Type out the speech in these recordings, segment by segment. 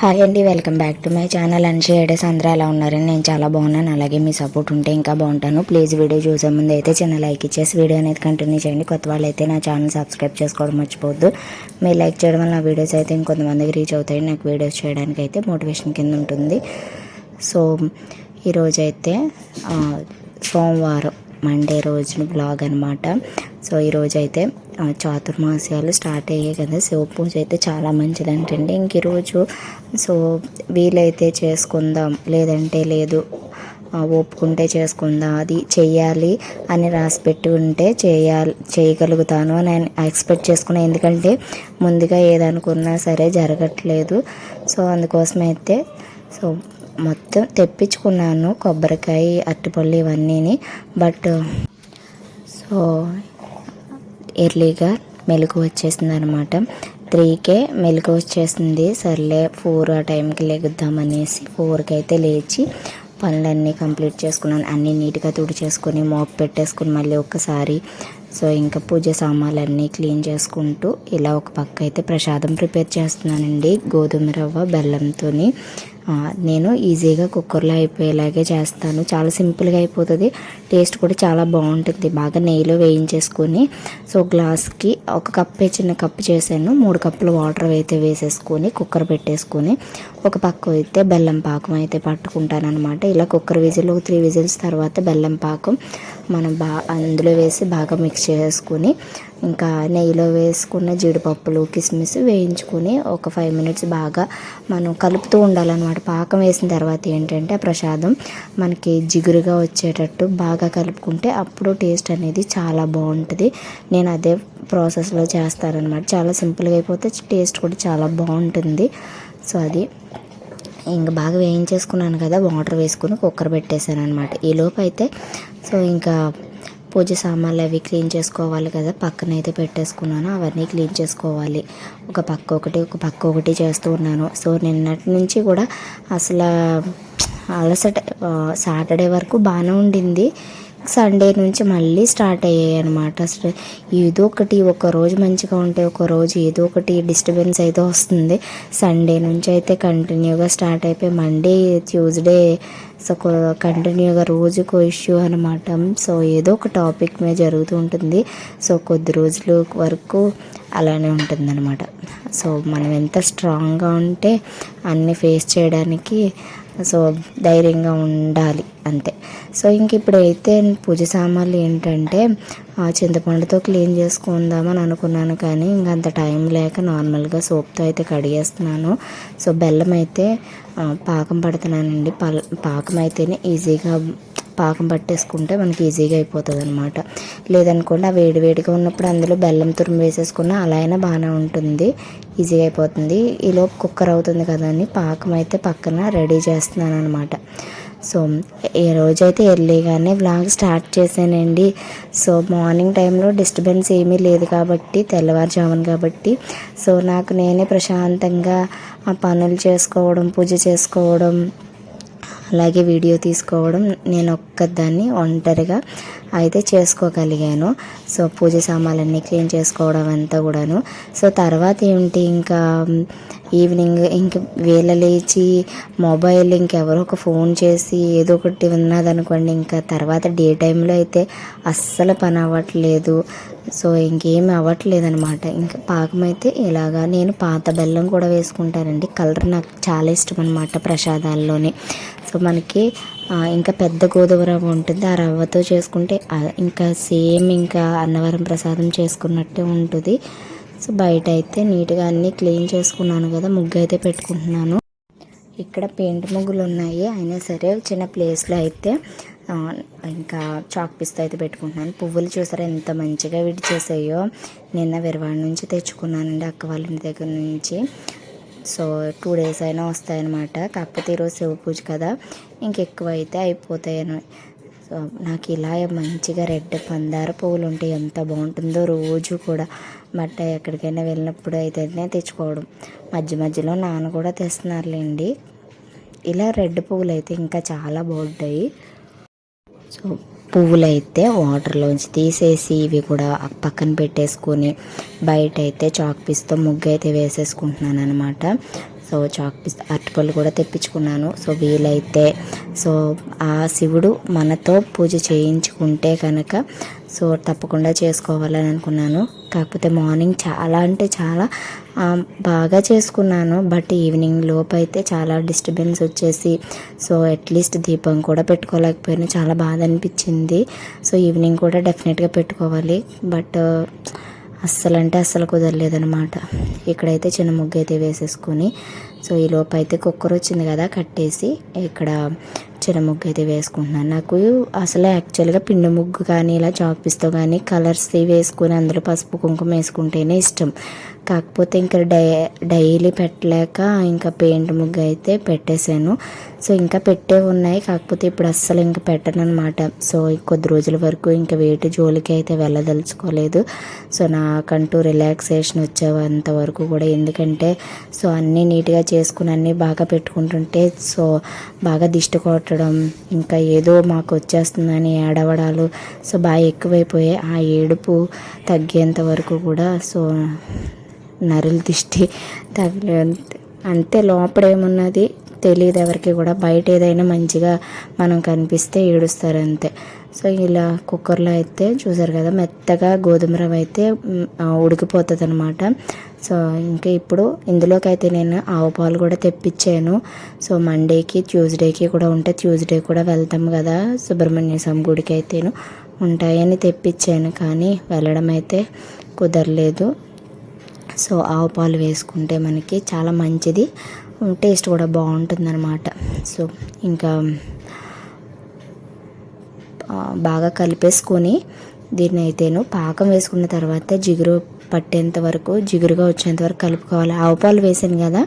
Hi అండి welcome back to my channel. And షేడేస్ అందరూ ఎలా ఉన్నారని నేను చాలా బాగున్నాను. అలాగే మీ సపోర్ట్ ఉంటే ఇంకా బాగుంటాను. ప్లీజ్ వీడియో చూసే ముందు అయితే చిన్న లైక్ ఇచ్చేసి వీడియో అనేది కంటిన్యూ చేయండి. కొత్త వాళ్ళు అయితే నా ఛానల్ సబ్స్క్రైబ్ చేసుకోవడం మర్చిపోవద్దు. మీరు లైక్ చేయడం వల్ల నా వీడియోస్ అయితే ఇంకొంతమందికి రీచ్ అవుతాయి. నాకు వీడియోస్ చేయడానికి అయితే మోటివేషన్ కింద ఉంటుంది. సో ఈరోజైతే సోమవారం మండే రోజున బ్లాగ్ అనమాట సో ఈరోజు అయితే చాతుర్మాసాలు చాతుర్మాస్యాలు స్టార్ట్ అయ్యాయి కదా. శివ పూజ అయితే చాలా మంచిదంటండి. ఇంక ఈరోజు సో వీలైతే చేసుకుందాం. లేదంటే లేదు ఒప్పుకుంటే చేసుకుందాం. అది చేయాలి అని రాసి పెట్టి ఉంటే చేయాలి చేయగలుగుతాను అని నేను ఎక్స్పెక్ట్ చేసుకున్నాను ఎందుకంటే ముందుగా ఏదనుకున్నా సరే జరగట్లేదు. సో అందుకోసం అయితే సో మొత్తం తెప్పించుకున్నాను. కొబ్బరికాయ అరటిపళ్ళు ఇవన్నీని. బట్ సో ఎర్లీగా మెలకు వచ్చేసింది అనమాట త్రీకే మెలకు వచ్చేసింది. సర్లే ఫోర్ ఆ టైంకి లెగుద్దామనేసి ఫోర్కి అయితే లేచి పనులన్నీ కంప్లీట్ చేసుకున్నాను. అన్నీ నీట్గా తుడిచేసుకొని మోప్ పెట్టేసుకుని మళ్ళీ ఒక్కసారి సో ఇంకా పూజ సామాన్లు అన్నీ క్లీన్ చేసుకుంటూ ఇలా ఒక పక్క అయితే ప్రసాదం ప్రిపేర్ చేస్తున్నానండి. గోధుమ రవ్వ బెల్లంతోని. నేను ఈజీగా కుక్కర్లో అయిపోయేలాగే చేస్తాను. చాలా సింపుల్గా అయిపోతుంది. టేస్ట్ కూడా చాలా బాగుంటుంది. బాగా నెయ్యిలో వేయించేసుకొని సో గ్లాస్కి ఒక కప్పే చిన్న కప్పు చేశాను. మూడు కప్పులు వాటర్ అయితే వేసేసుకొని కుక్కర్ పెట్టేసుకొని ఒక పక్క అయితే బెల్లం పాకం అయితే పట్టుకుంటాను అనమాట ఇలా కుక్కర్ విజిల్ ఒక త్రీ విజిల్స్ తర్వాత బెల్లం పాకం మనం బా అందులో వేసి బాగా మిక్స్ చేసుకుని ఇంకా నెయ్యిలో వేసుకున్న జీడిపప్పులు కిస్మిస్ వేయించుకుని ఒక ఫైవ్ మినిట్స్ బాగా మనం కలుపుతూ ఉండాలన్నమాట. పాకం వేసిన తర్వాత ఏంటంటే ఆ ప్రసాదం మనకి జిగురుగా వచ్చేటట్టు బాగా కలుపుకుంటే అప్పుడు టేస్ట్ అనేది చాలా బాగుంటుంది. నేను అదే ప్రాసెస్లో చేస్తానన్నమాట. చాలా సింపుల్గా అయిపోతే టేస్ట్ కూడా చాలా బాగుంటుంది. సో అది. ఇంకా బాగా వేయించేసుకున్నాను కదా వాటర్ వేసుకుని కుక్కర్ పెట్టేశాను అనమాట ఈ అయితే సో ఇంకా పూజ సామాన్లు అవి క్లీన్ చేసుకోవాలి కదా పక్కన అయితే పెట్టేసుకున్నాను అవన్నీ క్లీన్ చేసుకోవాలి. ఒక పక్క ఒకటి ఒక పక్క ఒకటి చేస్తూ ఉన్నాను. సో నిన్నటి నుంచి కూడా అసలు అలసట సాటర్డే వరకు బాగానే ఉండింది. సండే నుంచి మళ్ళీ స్టార్ట్ అయ్యాయి అనమాట అసలు ఏదో ఒకటి ఒక రోజు మంచిగా ఉంటే ఒక రోజు ఏదో ఒకటి డిస్టర్బెన్స్ అయితే వస్తుంది. సండే నుంచి అయితే కంటిన్యూగా స్టార్ట్ అయిపోయి మండే ట్యూస్డే సో కంటిన్యూగా రోజుకో ఇష్యూ అనమాట సో ఏదో ఒక టాపిక్ మీద జరుగుతూ ఉంటుంది. సో కొద్ది రోజుల వరకు అలానే ఉంటుందన్నమాట. సో మనం ఎంత స్ట్రాంగ్గా ఉంటే అన్ని ఫేస్ చేయడానికి సో ధైర్యంగా ఉండాలి అంతే. సో ఇంక ఇప్పుడైతే పూజ సామాన్లు ఏంటంటే చింతపండుతో క్లీన్ చేసుకుందామని అనుకున్నాను కానీ ఇంక అంత టైం లేక నార్మల్గా సోప్తో అయితే కడిగేస్తున్నాను. సో బెల్లం అయితే పాకం పడుతున్నానండి. పాకం అయితేనే ఈజీగా పాకం పట్టేసుకుంటే మనకి ఈజీగా అయిపోతుంది అనమాట లేదనుకోండి ఆ వేడివేడిగా ఉన్నప్పుడు అందులో బెల్లం తురుము వేసేసుకున్న అలా అయినా బాగానే ఉంటుంది. ఈజీగా అయిపోతుంది. ఈలోపు కుక్కర్ అవుతుంది కదా అని పాకం అయితే పక్కన రెడీ చేస్తున్నాను అనమాట సో ఈ రోజైతే ఎర్లీగానే వ్లాగ్ స్టార్ట్ చేశానండి సో మార్నింగ్ టైంలో డిస్టర్బెన్స్ ఏమీ లేదు కాబట్టి తెల్లవారుజామున కాబట్టి సో నాకు నేనే ప్రశాంతంగా ఆ పనులు చేసుకోవడం పూజ చేసుకోవడం అలాగే వీడియో తీసుకోవడం నేను ఒక్కదాన్ని ఒంటరిగా అయితే చేసుకోగలిగాను. సో పూజ సామాన్లన్నీ క్లీన్ చేసుకోవడం అంతా కూడాను. సో తర్వాత ఏంటి ఇంకా ఈవినింగ్ ఇంక వేళ లేచి మొబైల్ ఇంకెవరో ఒక ఫోన్ చేసి ఏదో ఒకటి ఉన్నదనుకోండి ఇంకా తర్వాత డే టైంలో అయితే అస్సలు పని అవ్వట్లేదు. సో ఇంకేమి అవ్వట్లేదు అనమాట ఇంకా పాకం అయితే ఇలాగా నేను పాత బెల్లం కూడా వేసుకుంటానండి. కలర్ నాకు చాలా ఇష్టం అనమాట ప్రసాదాల్లోనే. సో మనకి ఇంకా పెద్ద గోధుమ రవ్వ ఉంటుంది. ఆ రవ్వతో చేసుకుంటే ఇంకా సేమ్ ఇంకా అన్నవరం ప్రసాదం చేసుకున్నట్టే ఉంటుంది. సో బయట అయితే నీట్గా అన్నీ క్లీన్ చేసుకున్నాను కదా ముగ్గు అయితే పెట్టుకుంటున్నాను. ఇక్కడ పెయింట్ ముగ్గులు ఉన్నాయి అయినా సరే చిన్న ప్లేస్లో అయితే ఇంకా చాక్ పీస్తో అయితే పెట్టుకుంటున్నాను. పువ్వులు చూసారా ఎంత మంచిగా విడి చేసాయో నిన్న విరవాడ నుంచి తెచ్చుకున్నానండి అక్క వాళ్ళ ఇంటి దగ్గర నుంచి. సో టూ డేస్ అయినా వస్తాయన్నమాట. కాకపోతే ఈరోజు శివ పూజ కదా ఇంకెక్కువ అయితే అయిపోతాయని సో నాకు ఇలా మంచిగా రెడ్ పందార పువ్వులు ఉంటే ఎంత బాగుంటుందో రోజు కూడా. బట్ ఎక్కడికైనా వెళ్ళినప్పుడు అయితేనే తెచ్చుకోవడం. మధ్య మధ్యలో నాన్న కూడా తెస్తున్నారులేండి. ఇలా రెడ్ పువ్వులు అయితే ఇంకా చాలా బాగుంటాయి. సో పువ్వులు అయితే వాటర్లోంచి తీసేసి ఇవి కూడా పక్కన పెట్టేసుకొని బయట అయితే చాక్ పీస్తో ముగ్గు అయితే వేసేసుకుంటున్నాను అనమాట సో చాక్ పీస్ అరటిపళ్ళు కూడా తెప్పించుకున్నాను. సో వీలైతే సో ఆ శివుడు మనతో పూజ చేయించుకుంటే కనుక సో తప్పకుండా చేసుకోవాలని అనుకున్నాను. కాకపోతే మార్నింగ్ చాలా అంటే చాలా బాగా చేసుకున్నాను. బట్ ఈవినింగ్ లోపు అయితే చాలా డిస్టర్బెన్స్ వచ్చేసి సో అట్లీస్ట్ దీపం కూడా పెట్టుకోలేకపోయినా. చాలా బాధ అనిపించింది. సో ఈవినింగ్ కూడా డెఫినెట్గా పెట్టుకోవాలి. బట్ అస్సలు అంటే అస్సలు కుదరలేదనమాట ఇక్కడైతే చిన్న ముగ్గు అయితే వేసేసుకొని సో ఈ లోపు అయితే కుక్కర్ వచ్చింది కదా కట్టేసి ఇక్కడ చిన్న ముగ్గు అయితే వేసుకుంటున్నాను. నాకు అసలు యాక్చువల్గా పిండి ముగ్గు కానీ ఇలా చాక్పీస్తో కానీ కలర్స్ వేసుకొని అందులో పసుపు కుంకుమ వేసుకుంటేనే ఇష్టం. కాకపోతే ఇంకా డై డైలీ పెట్టలేక ఇంకా పెయింట్ ముగ్గు అయితే పెట్టేశాను. సో ఇంకా పెట్టే ఉన్నాయి. కాకపోతే ఇప్పుడు అస్సలు ఇంకా పెట్టను అనమాట సో కొద్ది రోజుల వరకు ఇంకా వేటి జోలికి అయితే వెళ్ళదలుచుకోలేదు. సో నాకంటూ రిలాక్సేషన్ వచ్చేంత వరకు కూడా ఎందుకంటే సో అన్నీ నీట్గా చేసుకుని అన్నీ బాగా పెట్టుకుంటుంటే సో బాగా దిష్టి కొట్టడం ఇంకా ఏదో మాకు వచ్చేస్తుందని ఏడవడాలు. సో బాగా ఎక్కువైపోయాయి ఆ ఏడుపు తగ్గేంత వరకు కూడా సో నరుల దిష్టి తగిలే అంతే. లోపల ఏమున్నది తెలియదు ఎవరికి కూడా. బయట ఏదైనా మంచిగా మనం కనిపిస్తే ఏడుస్తారు అంతే సో ఇలా కుక్కర్లో అయితే చూసారు కదా మెత్తగా గోధుమ రవ్వ అయితే ఉడికిపోతుంది అనమాట సో ఇంకా ఇప్పుడు ఇందులోకి అయితే నేను ఆవు పాలు కూడా తెప్పించాను. సో మండేకి ట్యూస్డేకి కూడా ఉంటే ట్యూస్డే కూడా వెళ్తాం కదా సుబ్రహ్మణ్య స్వామి గుడికి అయితేను ఉంటాయని తెప్పించాను. కానీ వెళ్ళడం అయితే కుదరలేదు. సో ఆవు పాలు వేసుకుంటే మనకి చాలా మంచిది. టేస్ట్ కూడా బాగుంటుంది అనమాట సో ఇంకా బాగా కలిపేసుకొని దీన్ని అయితేను పాకం వేసుకున్న తర్వాత జిగురు పట్టేంత వరకు జిగురుగా వచ్చేంత వరకు కలుపుకోవాలి. ఆవు పాలు వేసాను కదా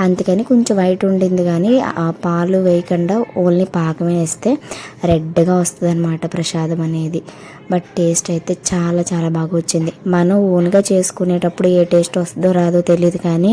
అందుకని కొంచెం వైట్ ఉండింది కానీ ఆ పాలు వేయకుండా ఓన్లీ పాకమే వేస్తే రెడ్గా వస్తుంది అనమాట ప్రసాదం అనేది. బట్ టేస్ట్ అయితే చాలా చాలా బాగా వచ్చింది. మనం ఓన్గా చేసుకునేటప్పుడు ఏ టేస్ట్ వస్తుందో రాదో తెలియదు కానీ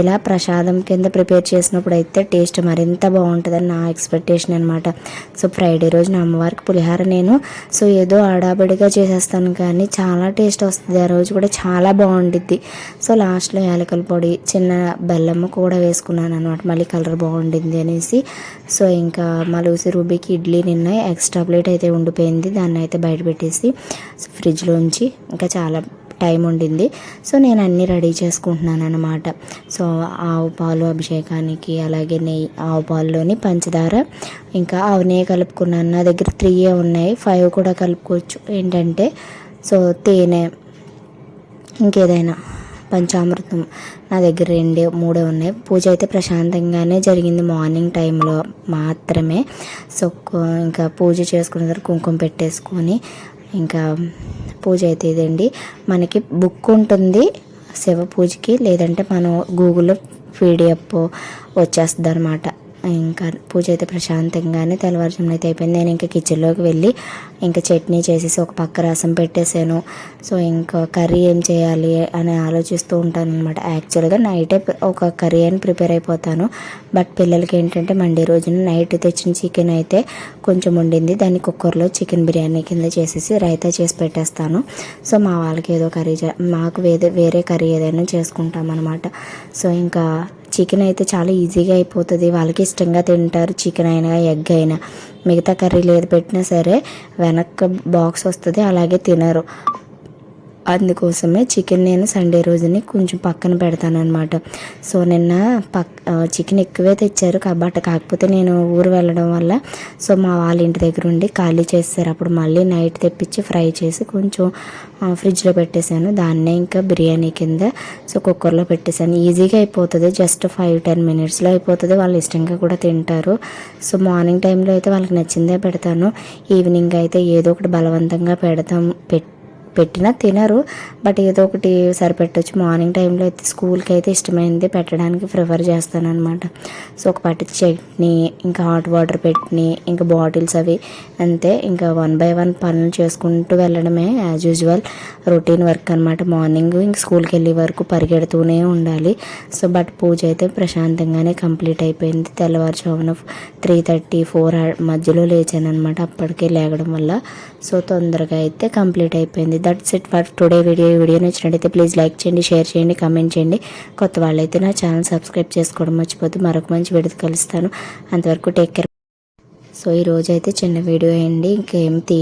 ఇలా ప్రసాదం కింద ప్రిపేర్ చేసినప్పుడు అయితే టేస్ట్ మరింత బాగుంటుందని నా ఎక్స్పెక్టేషన్ అనమాట సో ఫ్రైడే రోజున అమ్మవారికి పులిహార నేను సో ఏదో ఆడాబడిగా చేసేస్తాను కానీ చాలా టేస్ట్ వస్తుంది. ఆ రోజు కూడా చాలా బాగుండిద్ది. సో లాస్ట్లో యాలకల పొడి చిన్న బెల్లము కూడా వేసుకున్నాను అనమాట మళ్ళీ కలర్ బాగుండింది అనేసి. సో ఇంకా మలూసి రూబీకి ఇడ్లీ నిన్న ఎక్స్ట్రా ప్లేట్ అయితే ఉండిపోయింది. దాన్ని అయితే బయట పెట్టేసి ఫ్రిడ్జ్లోంచి ఇంకా చాలా టైం ఉండింది. సో నేను అన్నీ రెడీ చేసుకుంటున్నాను అనమాట సో ఆవు పాలు అభిషేకానికి అలాగే నెయ్యి ఆవు పాలులోని పంచదార ఇంకా ఆవు నెయ్యి కలుపుకున్నాను. నా దగ్గర త్రీయే ఉన్నాయి. ఫైవ్ కూడా కలుపుకోవచ్చు. ఏంటంటే సో తేనె ఇంకేదైనా పంచామృతం. నా దగ్గర రెండే మూడే ఉన్నాయి. పూజ అయితే ప్రశాంతంగానే జరిగింది. మార్నింగ్ టైంలో మాత్రమే. సో ఇంకా పూజ చేసుకున్న తర్వాత కుంకుమ పెట్టేసుకొని ఇంకా పూజ అయితే ఇదండి. మనకి బుక్ ఉంటుంది శివ పూజకి. లేదంటే మనం గూగుల్లో పీడిఎఫ్ వచ్చేస్తుంది అనమాట ఇంకా పూజ అయితే ప్రశాంతంగానే తెల్లవారుజామున అయితే అయిపోయింది. నేను ఇంకా కిచెన్లోకి వెళ్ళి ఇంకా చట్నీ చేసేసి ఒక పక్క రసం పెట్టేశాను. సో ఇంకా కర్రీ ఏం చేయాలి అని ఆలోచిస్తూ ఉంటాను అనమాట యాక్చువల్గా నైటే ఒక కర్రీ అని ప్రిపేర్ అయిపోతాను. బట్ పిల్లలకి ఏంటంటే మండే రోజున నైట్ తెచ్చిన చికెన్ అయితే కొంచెం ఉండింది. దాన్ని కుక్కర్లో చికెన్ బిర్యానీ కింద చేసేసి రైతా చేసి పెట్టేస్తాను. సో మా వాళ్ళకి ఏదో కర్రీ మాకు వేరే వేరే కర్రీ ఏదైనా చేసుకుంటాం అనమాట సో ఇంకా చికెన్ అయితే చాలా ఈజీగా అయిపోతుంది. వాళ్ళకి ఇష్టంగా తింటారు. చికెన్ అయినా ఎగ్ అయినా. మిగతా కర్రీలు ఏది పెట్టినా సరే వెనక్కి బాక్స్ వస్తుంది. అలాగే తినరు. అందుకోసమే చికెన్ నేను సండే రోజుని కొంచెం పక్కన పెడతాను అనమాట సో నిన్న పక్ చికెన్ ఎక్కువే తెచ్చారు కాబట్టి కాకపోతే నేను ఊరు వెళ్ళడం వల్ల సో మా వాళ్ళ ఇంటి దగ్గర ఉండి ఖాళీ చేస్తారు అప్పుడు మళ్ళీ నైట్ తెప్పించి ఫ్రై చేసి కొంచెం ఫ్రిడ్జ్లో పెట్టేశాను. దాన్నే ఇంకా బిర్యానీ కింద సో కుక్కర్లో పెట్టేశాను. ఈజీగా అయిపోతుంది. జస్ట్ ఫైవ్ టెన్ మినిట్స్లో అయిపోతుంది. వాళ్ళు ఇష్టంగా కూడా తింటారు. సో మార్నింగ్ టైంలో అయితే వాళ్ళకి నచ్చిందే పెడతాను. ఈవినింగ్ అయితే ఏదో ఒకటి బలవంతంగా పెడతాం పెట్ పెట్టినా తినరు. బట్ ఏదో ఒకటి సరిపెట్టచ్చు. మార్నింగ్ టైంలో అయితే స్కూల్కి అయితే ఇష్టమైంది. పెట్టడానికి ప్రిఫర్ చేస్తాను అనమాట సో ఒక పట్టు చట్నీ ఇంకా హాట్ వాటర్ పెట్టి ఇంకా బాటిల్స్ అవి అంతే. ఇంకా వన్ బై వన్ పనులు చేసుకుంటూ వెళ్ళడమే యాజ్ యూజువల్ రొటీన్ వర్క్ అనమాట మార్నింగ్ ఇంక స్కూల్కి వెళ్ళే వరకు పరిగెడుతూనే ఉండాలి. సో బట్ పూజ అయితే ప్రశాంతంగానే కంప్లీట్ అయిపోయింది. తెల్లవారుజామున త్రీ థర్టీ ఫోర్ మధ్యలో లేచాను అనమాట అప్పటికే లేగడం వల్ల. సో తొందరగా అయితే కంప్లీట్ అయిపోయింది. That's it for today video ఈ వీడియో నచ్చినట్టయితే ప్లీజ్ లైక్ చేయండి షేర్ చేయండి కామెంట్ చేయండి. కొత్త వాళ్ళైతే నా ఛానల్ సబ్స్క్రైబ్ చేసుకోవడం మర్చిపోద్దు. మరొక మంచి వీడియో కలుస్తాను. అంతవరకు టేక్ కేర్ సో ఈ రోజు అయితే చిన్న వీడియో అండి ఇంకేం తీ